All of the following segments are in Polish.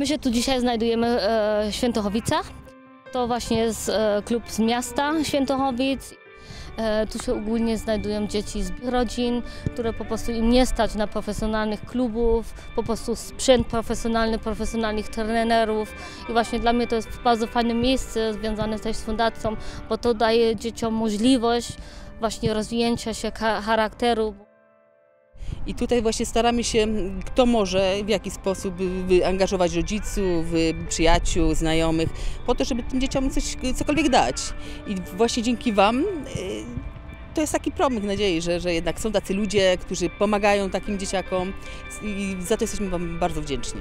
My się tu dzisiaj znajdujemy e, w Świętochowicach. To właśnie jest e, klub z miasta Świętochowic. E, tu się ogólnie znajdują dzieci z rodzin, które po prostu im nie stać na profesjonalnych klubów, po prostu sprzęt profesjonalny, profesjonalnych trenerów. I właśnie dla mnie to jest bardzo fajne miejsce związane też z fundacją, bo to daje dzieciom możliwość właśnie rozwinięcia się charakteru. I tutaj właśnie staramy się, kto może, w jaki sposób angażować rodziców, przyjaciół, znajomych, po to, żeby tym dzieciom coś, cokolwiek dać. I właśnie dzięki Wam y, to jest taki promyk nadziei, że, że jednak są tacy ludzie, którzy pomagają takim dzieciakom i za to jesteśmy Wam bardzo wdzięczni.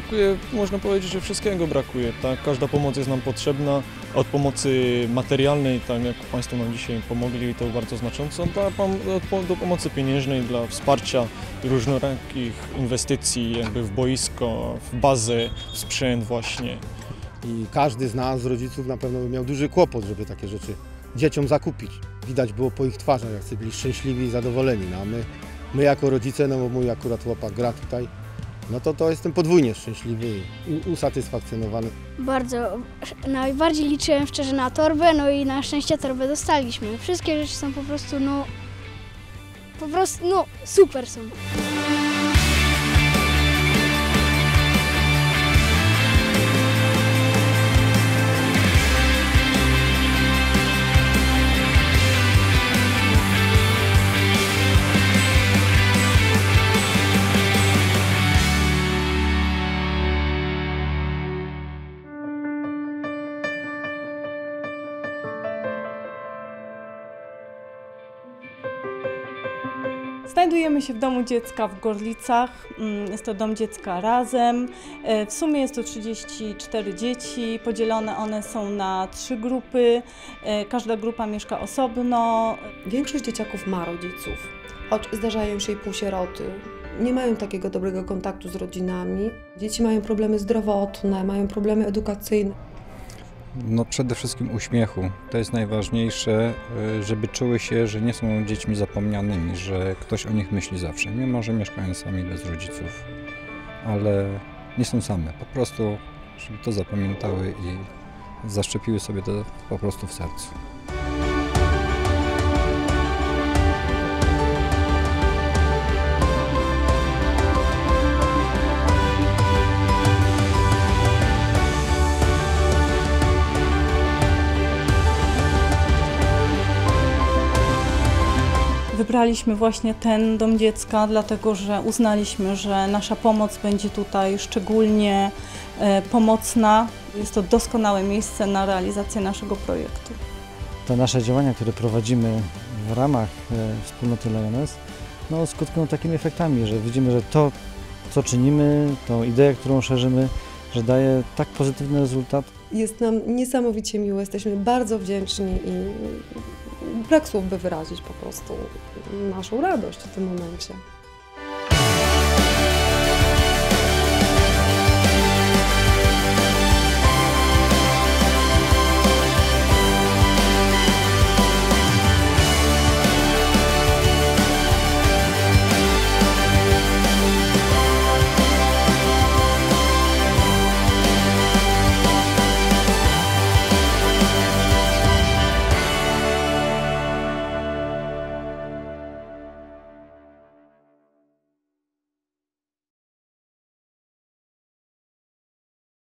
Brakuje, można powiedzieć, że wszystkiego brakuje, tak? Każda pomoc jest nam potrzebna, od pomocy materialnej, tak jak Państwo nam dzisiaj pomogli, to bardzo znacząco, do, do, pomocy pieniężnej, dla wsparcia różnorakich inwestycji jakby w boisko, w bazę, w sprzęt właśnie. I każdy z nas, z rodziców, na pewno by miał duży kłopot, żeby takie rzeczy dzieciom zakupić. Widać było po ich twarzach, jak byli szczęśliwi i zadowoleni. No, a my, my jako rodzice, no bo mój akurat chłopak gra tutaj, no to to jestem podwójnie szczęśliwy i usatysfakcjonowany. Bardzo, najbardziej liczyłem szczerze na torbę, no i na szczęście torbę dostaliśmy. Wszystkie rzeczy są po prostu, no, po prostu, no, super są. Znajdujemy się w Domu Dziecka w Gorlicach. Mm, Jest to Dom Dziecka Razem. E, W sumie jest to 34 dzieci. Podzielone one są na trzy grupy. E, Każda grupa mieszka osobno. Większość dzieciaków ma rodziców, choć zdarzają się i półsieroty. Nie mają takiego dobrego kontaktu z rodzinami. Dzieci mają problemy zdrowotne, mają problemy edukacyjne. No przede wszystkim uśmiechu. To jest najważniejsze, y, żeby czuły się, że nie są dziećmi zapomnianymi, że ktoś o nich myśli zawsze, mimo że mieszkają sami bez rodziców, ale nie są same. Po prostu, żeby to zapamiętały i zaszczepiły sobie to po prostu w sercu. Wybraliśmy właśnie ten Dom Dziecka, dlatego że uznaliśmy, że nasza pomoc będzie tutaj szczególnie e, pomocna. Jest to doskonałe miejsce na realizację naszego projektu. te nasze działania, które prowadzimy w ramach e, wspólnoty Lioness, no, skutkują takimi efektami, że widzimy, że to, co czynimy, tą ideę, którą szerzymy, że daje tak pozytywny rezultat. Jest nam niesamowicie miło, jesteśmy bardzo wdzięczni i słów, by wyrazić po prostu naszą radość w tym momencie.